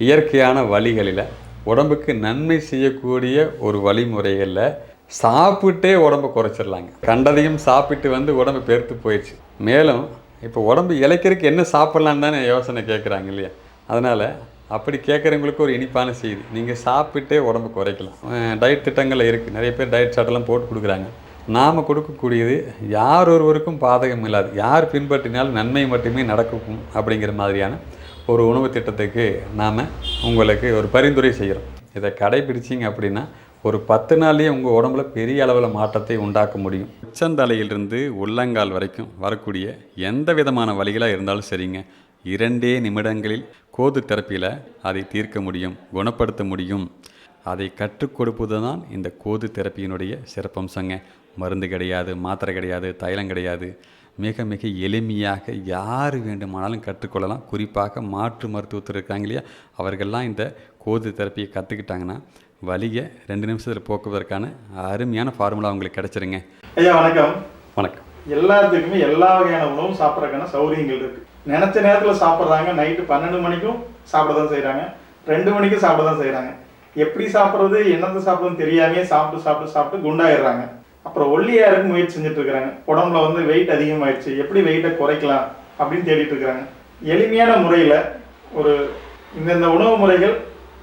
இயற்கையான வழிகளில் உடம்புக்கு நன்மை செய்யக்கூடிய ஒரு வழிமுறைகளில் சாப்பிட்டே உடம்பை குறைச்சிடலாங்க. கண்டதையும் சாப்பிட்டு வந்து உடம்பு பெருத்து போயிடுச்சு. மேலும் இப்போ உடம்பு இளைக்கிறதுக்கு என்ன சாப்பிட்லான்னு தானே யோசனை கேட்குறாங்க இல்லையா? அதனால் அப்படி கேட்குறவங்களுக்கு ஒரு இனிப்பான செய்தி. நீங்கள் சாப்பிட்டே உடம்பு குறைக்கலாம். டயட் திட்டங்கள் இருக்குது நிறைய பேர் டயட் சார்ட்டெல்லாம் போட்டு கொடுக்குறாங்க. நாம் கொடுக்கக்கூடியது யார் ஒருவருக்கும் பாதகம் இல்லாது யார் பின்பற்றினாலும் நன்மை மட்டுமே நடக்கும் அப்படிங்கிற மாதிரியான ஒரு உணவு திட்டத்துக்கு நாம் உங்களுக்கு ஒரு பரிந்துரை செய்கிறோம். இதை கடைபிடிச்சிங்க அப்படின்னா ஒரு பத்து நாள்லேயே உங்கள் உடம்புல பெரிய அளவில் மாற்றத்தை உண்டாக்க முடியும். உச்சந்தலையிலிருந்து உள்ளங்கால் வரைக்கும் வரக்கூடிய எந்த விதமான வழிகளாக இருந்தாலும் சரிங்க. இரண்டே நிமிடங்களில் கோது தெரப்பியில் அதை தீர்க்க முடியும் குணப்படுத்த முடியும். அதை கற்றுக் கொடுப்பது தான் இந்த கோது தெரப்பியினுடைய சிறப்பம்சங்க. மருந்து கிடையாது மாத்திரை கிடையாது தைலம் கிடையாது. மிக மிக எளிமையாக யார் வேண்டுமானாலும் கற்றுக்கொள்ளலாம். குறிப்பாக மாற்று மருத்துவத்தில் இருக்காங்க இல்லையா? அவர்கள்லாம் இந்த கோது தெரப்பியை கற்றுக்கிட்டாங்கன்னா வலியை ரெண்டு நிமிஷத்தில் போக்குவதற்கான அருமையான ஃபார்முலா அவங்களுக்கு கிடச்சிருங்க. ஐயா வணக்கம். வணக்கம். எல்லாத்துக்குமே எல்லா வகையான உணவும் சாப்பிட்றதுக்கான சௌகரியங்கள் இருக்கு. நினைச்ச நேரத்தில் சாப்பிட்றாங்க நைட்டு பன்னெண்டு மணிக்கும் சாப்பிட தான் செய்கிறாங்க ரெண்டு மணிக்கும் சாப்பிட தான் செய்கிறாங்க எப்படி சாப்பிட்றது என்னத்தை சாப்பிட்றதுன்னு தெரியாமே சாப்பிட்டு சாப்பிட்டு சாப்பிட்டு குண்டாயிடுறாங்க. அப்புறம் ஒல்லியா இருக்க முயற்சி செஞ்சுட்டு இருக்கிறாங்க. உடம்புல வந்து வெயிட் அதிகமாயிடுச்சு. எப்படி வெயிட்டை குறைக்கலாம் அப்படின்னு தேடிட்டு இருக்கிறாங்க. எளிமையான முறையில் ஒரு இந்தந்த உணவு முறைகள்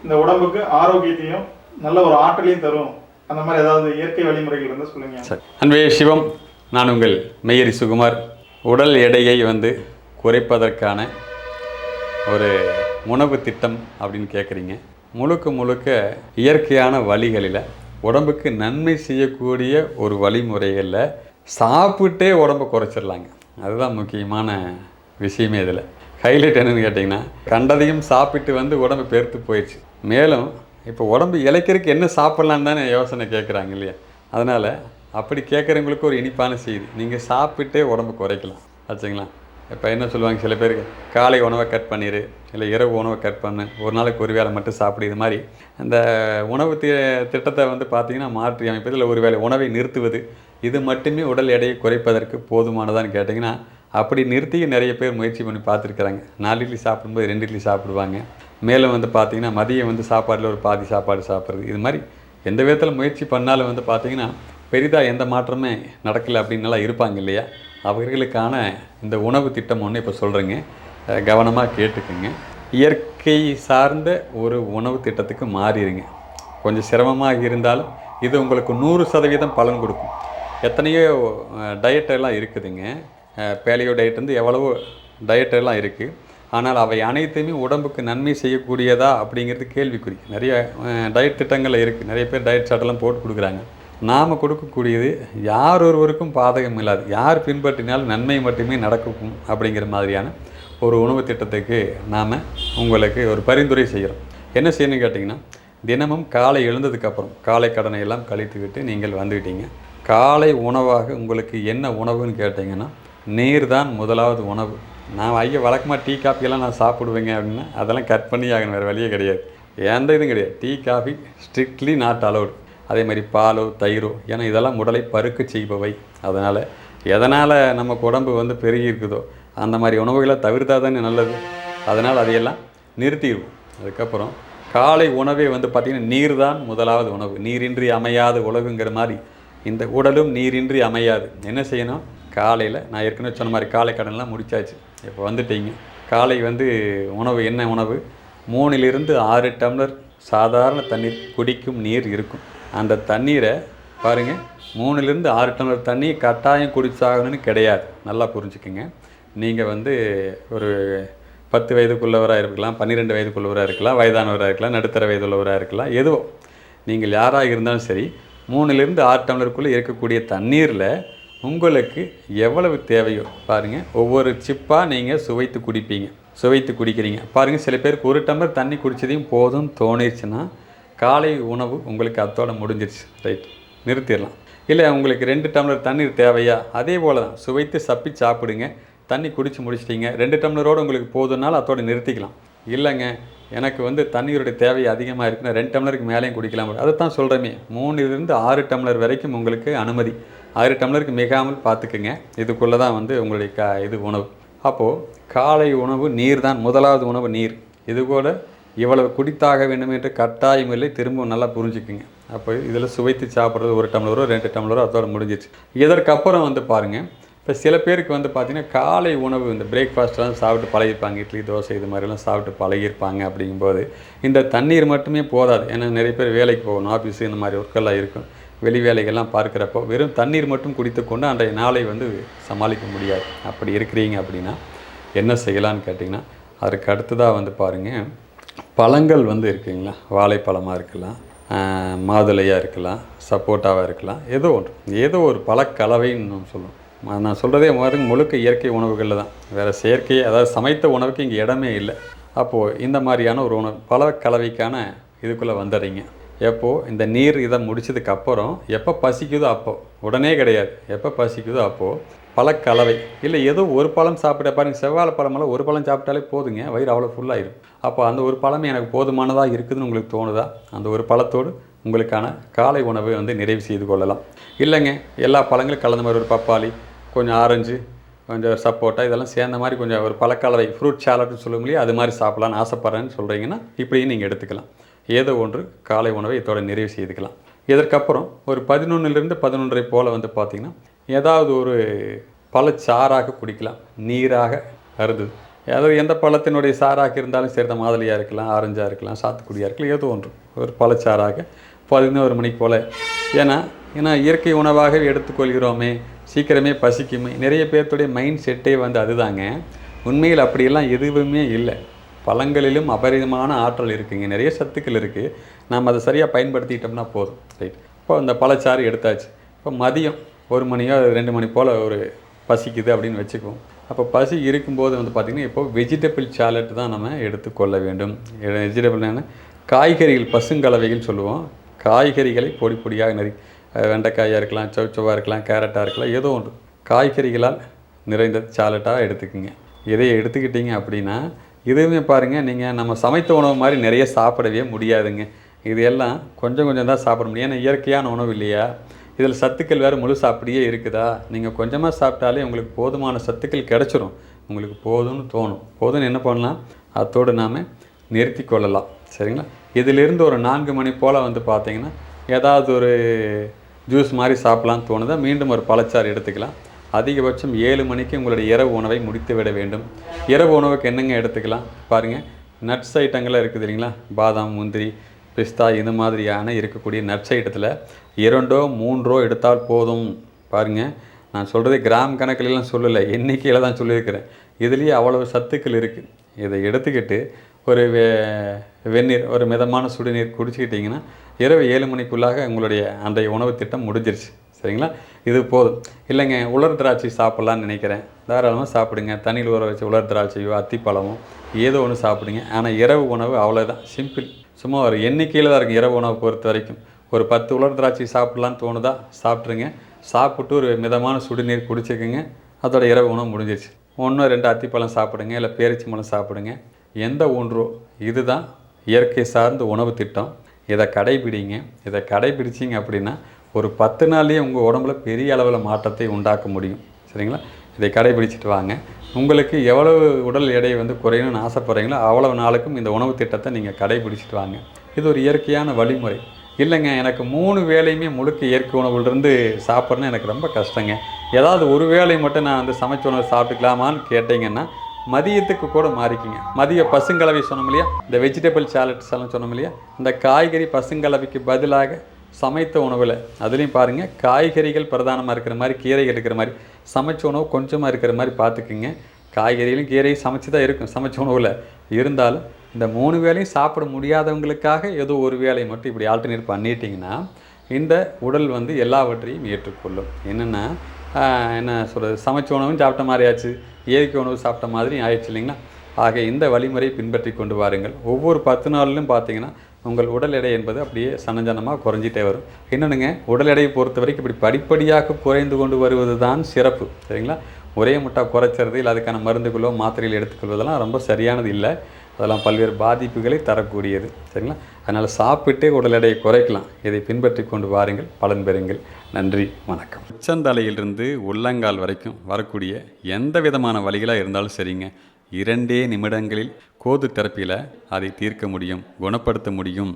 இந்த உடம்புக்கு ஆரோக்கியத்தையும் நல்ல ஒரு ஆற்றலையும் தரும். அந்த மாதிரி ஏதாவது இயற்கை வழிமுறைகள் இருந்தால் சொல்லுங்க. அன்பே சிவம் நான் உங்கள் மெய்யரி சுகுமார். உடல் எடையை வந்து குறைப்பதற்கான ஒரு உணவு திட்டம் அப்படின்னு கேட்குறீங்க முழுக்க முழுக்க இயற்கையான வழிகளில் உடம்புக்கு நன்மை செய்யக்கூடிய ஒரு வழிமுறைகளில் சாப்பிட்டே உடம்பை குறைச்சிடலாங்க. அதுதான் முக்கியமான விஷயமே இதில். ஹைலைட் என்னன்னு கேட்டிங்கன்னா கண்டதையும் சாப்பிட்டு வந்து உடம்பு பெருத்து போயிடுச்சு. மேலும் இப்போ உடம்பு இழைக்கிறதுக்கு என்ன சாப்பிட்லான்னு தானே யோசனை கேட்குறாங்க இல்லையா? அதனால் அப்படி கேட்குறவங்களுக்கு ஒரு இனிப்பான செய்தி. நீங்கள் சாப்பிட்டே உடம்பு குறைக்கலாம். ஆச்சுங்களா? இப்போ என்ன சொல்லுவாங்க சில பேருக்கு? காலை உணவை கட் பண்ணிடு இல்லை இரவு உணவை கட் பண்ணு ஒரு நாளைக்கு ஒரு வேளை மட்டும் சாப்பிடு இது மாதிரி. அந்த உணவு தி திட்டத்தை வந்து பார்த்திங்கன்னா மாற்றி அமைப்பதில் ஒரு வேளை உணவை நிறுத்துவது இது மட்டுமே உடல் எடையை குறைப்பதற்கு போதுமானதான்னு கேட்டிங்கன்னா அப்படி நிறுத்தி நிறைய பேர் முயற்சி பண்ணி பார்த்துருக்குறாங்க நாலு இட்லி சாப்பிடும்போது ரெண்டு இட்லி சாப்பிடுவாங்க. மேலும் வந்து பார்த்திங்கன்னா மதியம் வந்து சாப்பாட்டில் ஒரு பாதி சாப்பாடு சாப்பிட்றது இது மாதிரி எந்த விதத்தில் முயற்சி பண்ணாலும் வந்து பார்த்திங்கன்னா பெரிதாக எந்த மாற்றமே நடக்கலை அப்படின்னுலாம் இருப்பாங்க இல்லையா? அவர்களுக்கான இந்த உணவு திட்டம் ஒன்று இப்போ சொல்கிறேங்க கவனமாக கேட்டுக்குங்க. இயற்கை சார்ந்த ஒரு உணவு திட்டத்துக்கு மாறிடுங்க. கொஞ்சம் சிரமமாக இருந்தாலும் இது உங்களுக்கு நூறு சதவீதம் பலன் கொடுக்கும். எத்தனையோ டயட் எல்லாம் இருக்குதுங்க. பேலியோ டயட் வந்து எவ்வளவோ டயட் எல்லாம் இருக்குது ஆனால் அவை அனைத்துமே உடம்புக்கு நன்மை செய்யக்கூடியதா அப்படிங்கிறது கேள்விக்குறி. நிறைய டயட் திட்டங்கள் இருக்குது நிறைய பேர் டயட் சாட்டெல்லாம் போட்டு கொடுக்குறாங்க. நாம் கொடுக்கக்கூடியது யார் ஒருவருக்கும் பாதகம் இல்லாது யார் பின்பற்றினாலும் நன்மை மட்டுமே நடக்கும் அப்படிங்கிற மாதிரியான ஒரு உணவு திட்டத்துக்கு நாம் உங்களுக்கு ஒரு பரிந்துரை செய்கிறோம் என்ன செய்யணும்னு கேட்டிங்கன்னா தினமும் காலை எழுந்ததுக்கப்புறம் காலை கடனை எல்லாம் கழித்து விட்டு நீங்கள் வந்துக்கிட்டீங்க காலை உணவாக உங்களுக்கு என்ன உணவுன்னு கேட்டிங்கன்னா நீர் தான் முதலாவது உணவு. நான் ஐயா வழக்கமாக டீ காஃபியெல்லாம் நான் சாப்பிடுவேங்க அப்படின்னா அதெல்லாம் கட் பண்ணி ஆகணும் வேறு வழியே கிடையாது. எந்த இதுவும் கிடையாது. Tea coffee strictly not allowed அதே மாதிரி பாலோ தயிரோ ஏன்னா இதெல்லாம் உடலை பருக்க செய்பவை. அதனால் எதனால் நமக்கு உடம்பு வந்து பெருகி இருக்குதோ அந்த மாதிரி உணவுகளை தவிர்த்தா தானே நல்லது. அதனால் அதையெல்லாம் நிறுத்திடுவோம். அதுக்கப்புறம் காலை உணவே வந்து பார்த்திங்கன்னா நீர் தான் முதலாவது உணவு. நீரின்றி அமையாத உலகுங்கிற மாதிரி இந்த உடலும் நீரின்றி அமையாது. என்ன செய்யணும்? காலையில் நான் ஏற்கனவே சொன்ன மாதிரி காலை கடன்லாம் முடிச்சாச்சு. இப்போ வந்துட்டீங்க. காலை வந்து உணவு என்ன உணவு? மூணிலிருந்து ஆறு டம்ளர் சாதாரண தண்ணீர் குடிக்கும் நீர் இருக்கும். அந்த தண்ணீரை பாருங்கள் மூணுலேருந்து ஆறு டம்ளர் தண்ணி கட்டாயம் குடிச்சாகணும்னு கிடையாது. நல்லா புரிஞ்சுக்குங்க. நீங்கள் வந்து ஒரு பத்து வயதுக்குள்ளவராக இருக்கலாம் பன்னிரெண்டு வயதுக்குள்ளவராக இருக்கலாம் வயதானவராக இருக்கலாம் நடுத்தர வயதுள்ளவராக இருக்கலாம் எதுவோ. நீங்கள் யாராக இருந்தாலும் சரி மூணுலேருந்து ஆறு டம்ளருக்குள்ளே இருக்கக்கூடிய தண்ணீரில் உங்களுக்கு எவ்வளவு தேவையோ பாருங்கள் ஒவ்வொரு சிப்பாக நீங்கள் சுவைத்து குடிப்பீங்க சுவைத்து குடிக்கிறீங்க. பாருங்கள் சில பேருக்கு ஒரு டம்ளர் தண்ணி குடித்ததையும் போதும் தோணிடுச்சுன்னா காலை உணவு உங்களுக்கு அத்தோடு முடிஞ்சிருச்சு. ரைட் நிறுத்திடலாம். இல்லை உங்களுக்கு ரெண்டு டம்ளர் தண்ணீர் தேவையா? அதே போல் தான் சுவைத்து சப்பி சாப்பிடுங்க. தண்ணி குடித்து முடிச்சிட்டிங்க. ரெண்டு டம்ளரோடு உங்களுக்கு போதும்னாலும் அதோடு நிறுத்திக்கலாம். இல்லைங்க எனக்கு வந்து தண்ணீருடைய தேவை அதிகமாக இருக்குன்னா ரெண்டு டம்ளருக்கு மேலேயும் குடிக்கலாம். அதை தான் சொல்கிறேமே மூணுலேருந்து ஆறு டம்ளர் வரைக்கும் உங்களுக்கு அனுமதி. ஆறு டம்ளருக்கு மிகாமல் பார்த்துக்குங்க. இதுக்குள்ளே தான் வந்து உங்களுடைய கா இது உணவு. அப்போது காலை உணவு நீர் தான் முதலாவது உணவு நீர். இது கூட இவ்வளவு குடித்தாக வேண்டும் என்று கட்டாயம் இல்லை திரும்பவும் நல்லா புரிஞ்சுக்குங்க. அப்போ இதில் சுவைத்து சாப்பிட்றது ஒரு டம்ளரோ ரெண்டு டம்ளரோ அதோட முடிஞ்சிச்சு இதற்கப்புறம் வந்து பாருங்கள் இப்போ சில பேருக்கு வந்து பார்த்திங்கன்னா காலை உணவு இந்த பிரேக்ஃபாஸ்ட்லாம் சாப்பிட்டு பழகிருப்பாங்க இட்லி தோசை இது மாதிரிலாம் சாப்பிட்டு பழகிருப்பாங்க அப்படிங்கும்போது இந்த தண்ணீர் மட்டுமே போதாது. ஏன்னா நிறைய பேர் வேலைக்கு போகணும் ஆஃபீஸு இந்த மாதிரி ஒர்க்கெல்லாம் இருக்கும். வெளி வேலைகள்லாம் பார்க்குறப்போ வெறும் தண்ணீர் மட்டும் குடித்துக்கொண்டு அன்றைய நாளை வந்து சமாளிக்க முடியாது. அப்படி இருக்கிறீங்க அப்படின்னா என்ன செய்யலான்னு கேட்டிங்கன்னா அதுக்கு அடுத்ததாக வந்து பாருங்கள் பழங்கள் வந்து இருக்குங்களா? வாழைப்பழமாக இருக்கலாம் மாதுளையாக இருக்கலாம் சப்போட்டாவாக இருக்கலாம் ஏதோ ஒன்று. ஏதோ ஒரு பழக்கலவைன்னு நம்ம சொல்லுவோம். நான் சொல்கிறதே மாதிரி முழுக்க இயற்கை உணவுகளில் தான். வேறு செயற்கை அதாவது சமைத்த உணவுக்கு இங்கே இடமே இல்லை. அப்போது இந்த மாதிரியான ஒரு உணவு பழக்கலவைக்கான இதுக்குள்ளே வந்துடுறீங்க. எப்போது இந்த நீர் இதை முடித்ததுக்கப்புறம் எப்போ பசிக்குதோ அப்போது உடனே கிடையாது. எப்போ பசிக்குதோ அப்போது பழக்கலவை. இல்லை ஏதோ ஒரு பழம் சாப்பிட பாருங்க. செவ்வாழை பழமெல்லாம் ஒரு பழம் சாப்பிட்டாலே போதுங்க. வயிறு அவ்வளோ ஃபுல்லாகிடும் அப்போ அந்த ஒரு பழமே எனக்கு போதுமானதாக இருக்குதுன்னு உங்களுக்கு தோணுதா? அந்த ஒரு பழத்தோடு உங்களுக்கான காலை உணவை வந்து நிறைவு செய்து கொள்ளலாம். இல்லைங்க எல்லா பழங்களும் கலந்த மாதிரி ஒரு பப்பாளி கொஞ்சம் ஆரஞ்சு கொஞ்சம் சப்போட்டா இதெல்லாம் சேர்ந்த மாதிரி கொஞ்சம் ஒரு பழக்கலவை ஃப்ரூட் சாலட்னு சொல்லுவோம் இல்லையா? அது மாதிரி சாப்பிட்லான்னு ஆசைப்பட்றேன்னு சொல்கிறீங்கன்னா இப்படியும் நீங்கள் எடுத்துக்கலாம். ஏதோ ஒன்று காலை உணவை இதோட நிறைவு செய்துக்கலாம். இதற்கப்புறம் ஒரு பதினொன்றுலேருந்து பதினொன்றரை போல் வந்து பார்த்திங்கன்னா ஏதாவது ஒரு பழச்சாறாக குடிக்கலாம். நீராக அருந்தது அதாவது எந்த பழத்தினுடைய சாறாக இருந்தாலும் சரி தான் மாதுளையாக இருக்கலாம் ஆரஞ்சாக இருக்கலாம் சாத்துக்குடியாக இருக்கலாம் ஏதோ ஒன்று. ஒரு பழச்சாறாக பதினோரு மணிக்கு போல். ஏன்னா ஏன்னா இயற்கை உணவாக எடுத்துக்கொள்கிறோமே சீக்கிரமே பசிக்குமே. நிறைய பேர்த்துடைய மைண்ட் செட்டே வந்து அதுதாங்க. உண்மையில் அப்படியெல்லாம் எதுவுமே இல்லை. பழங்களிலும் அபரிதமான ஆற்றல் இருக்குங்க. நிறைய சத்துக்கள் இருக்குது நாம் அதை சரியாக பயன்படுத்திக்கிட்டோம்னா போதும். ரைட் இப்போ அந்த பழச்சாறு எடுத்தாச்சு. இப்போ மதியம் ஒரு மணியோ ரெண்டு மணி போல் ஒரு பசிக்குது அப்படின்னு வச்சுக்குவோம். அப்போ பசி இருக்கும்போது வந்து பார்த்திங்கன்னா இப்போ வெஜிடபிள் சாலட் தான் நம்ம எடுத்துக்கொள்ள வேண்டும். வெஜிடபிள் என்ன? காய்கறிகள் பசுங்கலவைகள் சொல்லுவோம். காய்கறிகளை பொடி பொடியாக நெறி வெண்டைக்காயாக இருக்கலாம் சவுச்சவாக இருக்கலாம் கேரட்டாக இருக்கலாம் ஏதோ ஒன்று. காய்கறிகளால் நிறைந்த சாலட்டாக எடுத்துக்கோங்க. இதை எடுத்துக்கிட்டீங்க அப்படின்னா இதுவுமே பாருங்கள் நீங்கள் நம்ம சமைத்த உணவு மாதிரி நிறைய சாப்பிடவே முடியாதுங்க. இது எல்லாம் கொஞ்சம் கொஞ்சம் தான் சாப்பிட முடியும். ஏன்னா இயற்கையான உணவு இல்லையா? இதில் சத்துக்கள் வேறு முழுசாக அப்படியே இருக்குதா? நீங்கள் கொஞ்சமாக சாப்பிட்டாலே உங்களுக்கு போதுமான சத்துக்கள் கிடச்சிரும். உங்களுக்கு போதும்னு தோணும். போதும்னு என்ன பண்ணலாம்? அத்தோடு நாம் நிறுத்தி கொள்ளலாம். சரிங்களா? இதிலிருந்து ஒரு நான்கு மணி போல் வந்து பார்த்தீங்கன்னா ஏதாவது ஒரு ஜூஸ் மாதிரி சாப்பிட்லான்னு தோணுதா? மீண்டும் ஒரு பழச்சாறு எடுத்துக்கலாம். அதிகபட்சம் ஏழு மணிக்கு உங்களுடைய இரவு உணவை முடித்து விட வேண்டும். இரவு உணவுக்கு என்னங்க எடுத்துக்கலாம்? பாருங்கள் நட்ஸ் ஐட்டங்கள்லாம் இருக்குது இல்லைங்களா? பாதாம் முந்திரி பிஸ்தா இது மாதிரியான இருக்கக்கூடிய நட்ஸ் ஐட்டத்தில் இரண்டோ மூன்றோ எடுத்தால் போதும். பாருங்கள் நான் சொல்கிறது கிராம் கணக்கிலலாம் சொல்லலை. எண்ணிக்கையில் தான் சொல்லியிருக்கிறேன். இதுலேயே அவ்வளவு சத்துக்கள் இருக்குது இதை எடுத்துக்கிட்டு ஒரு வெ வெந்நீர் ஒரு மிதமான சுடுநீர் குடிச்சிக்கிட்டிங்கன்னா இரவு ஏழு மணிக்குள்ளாக உங்களுடைய அன்றைய உணவு திட்டம் முடிஞ்சிருச்சு. சரிங்களா? இது போதும். இல்லைங்க உலர் திராட்சை சாப்பிட்லான்னு நினைக்கிறேன். தாராளமாக சாப்பிடுங்க. தண்ணியில் ஊற வச்சு உலர் திராட்சையோ அத்திப்பழமோ ஏதோ ஒன்று சாப்பிடுங்க. ஆனால் இரவு உணவு அவ்வளோதான் சிம்பிள் சும்மா ஒரு எண்ணிக்கையில் தான் இருக்கும் இரவு உணவை பொறுத்த வரைக்கும். ஒரு பத்து உலர் திராட்சை சாப்பிட்லான்னு தோணுதா? சாப்பிட்ருங்க சாப்பிட்டு ஒரு மிதமான சுடுநீர் குடிச்சிக்கோங்க. அதோட இரவு உணவு முடிஞ்சிருச்சு. ஒன்று ரெண்டு அத்திப்பழம் சாப்பிடுங்க இல்லை பேரிச்சி பழம் சாப்பிடுங்க. எந்த ஒன்றோ இதுதான் இயற்கை சார்ந்த உணவு திட்டம். இதை கடைபிடிங்க. இதை கடைபிடிச்சிங்க அப்படின்னா ஒரு பத்து நாள்லேயே உங்கள் உடம்புல பெரிய அளவில் மாற்றத்தை உண்டாக்க முடியும். சரிங்களா? இதை கடைபிடிச்சிட்டு வாங்க. உங்களுக்கு எவ்வளவு உடல் எடை வந்து குறையணும்னு ஆசைப்படுறீங்களோ அவ்வளவு நாளுக்கும் இந்த உணவு திட்டத்தை நீங்கள் கடைபிடிச்சிட்டு வாங்க. இது ஒரு இயற்கையான வழிமுறை. இல்லைங்க எனக்கு மூணு வேலையுமே முழுக்க இயற்கை உணவுலேருந்து சாப்பிட்றேன்னு எனக்கு ரொம்ப கஷ்டங்க. ஏதாவது ஒரு வேலை மட்டும் நான் வந்து சமைச்ச உணவு சாப்பிட்டுக்கலாமான்னு கேட்டிங்கன்னா மதியத்துக்கு கூட மாறிக்கிங்க. மதிய பசுங்கலவை சொன்னோம் இல்லையா? இந்த வெஜிடபிள் சாலட்ஸ் எல்லாம் சொன்னோம் இல்லையா? இந்த காய்கறி பசுங்கலவைக்கு பதிலாக சமைத்த உணவில் அதுலேயும் பாருங்கள் காய்கறிகள் பிரதானமாக இருக்கிற மாதிரி கீரைகள் இருக்கிற மாதிரி சமைச்ச உணவு கொஞ்சமாக இருக்கிற மாதிரி பார்த்துக்குங்க. காய்கறிகளும் கீரையும் சமைச்சு தான் இருக்கும் சமைச்ச உணவில். இருந்தாலும் இந்த மூணு வேளையும் சாப்பிட முடியாதவங்களுக்காக ஏதோ ஒரு வேலையை மட்டும் இப்படி ஆல்டர்னேட் பண்ணிட்டீங்கன்னா இந்த உடல் வந்து எல்லாவற்றையும் ஏற்றுக்கொள்ளும். என்னென்னா என்ன சொல்கிறது சமைச்ச உணவும் சாப்பிட்ட மாதிரி ஆச்சு இயற்கை உணவு சாப்பிட்ட மாதிரி ஆயிடுச்சு இல்லைங்களா? ஆக இந்த வழிமுறையை பின்பற்றி கொண்டு வாருங்கள். ஒவ்வொரு பத்து நாளிலும் பார்த்தீங்கன்னா உங்கள் உடல் எடை என்பது அப்படியே சனஞ்சனமாக குறைஞ்சிட்டே வரும். இன்னொன்றுங்க உடல் எடையை பொறுத்த வரைக்கும் இப்படி படிப்படியாக குறைந்து கொண்டு வருவது தான் சிறப்பு. சரிங்களா? ஒரே முட்டா குறைச்சிறது இல்லை அதுக்கான மருந்துகளோ மாத்திரைகள் எடுத்துக்கொள்வதெல்லாம் ரொம்ப சரியானது இல்லை. அதெல்லாம் பல்வேறு பாதிப்புகளை தரக்கூடியது. சரிங்களா? அதனால் சாப்பிட்டே உடல் எடையை குறைக்கலாம். இதை பின்பற்றி கொண்டு வாருங்கள். பலன் பெறுங்கள். நன்றி. வணக்கம். உச்சந்தலையிலிருந்து உள்ளங்கால் வரைக்கும் வரக்கூடிய எந்த விதமான வழிகளாக இருந்தாலும் சரிங்க. இரண்டே நிமிடங்களில் கோது தெரப்பியில் அதை தீர்க்க முடியும் குணப்படுத்த முடியும்.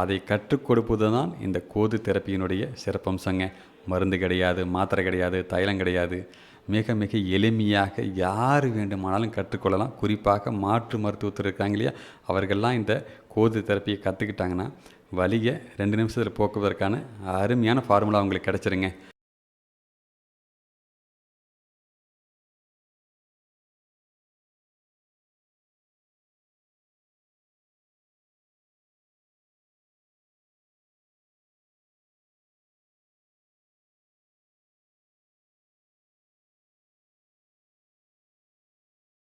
அதை கற்றுக் கொடுப்பது தான் இந்த கோது தெரப்பியினுடைய சிறப்பம்சங்க. மருந்து கிடையாது மாத்திரை கிடையாது தைலம் கிடையாது. மிக மிக எளிமையாக யார் வேண்டுமானாலும் கற்றுக்கொள்ளலாம் குறிப்பாக மாற்று மருத்துவத்தில் இருக்காங்க இல்லையா? அவர்கள்லாம் இந்த கோது தெரப்பியை கற்றுக்கிட்டாங்கன்னா வலியை ரெண்டு நிமிஷத்தில் போக்குவதற்கான அருமையான ஃபார்முலா அவங்களுக்கு கிடச்சிருங்க.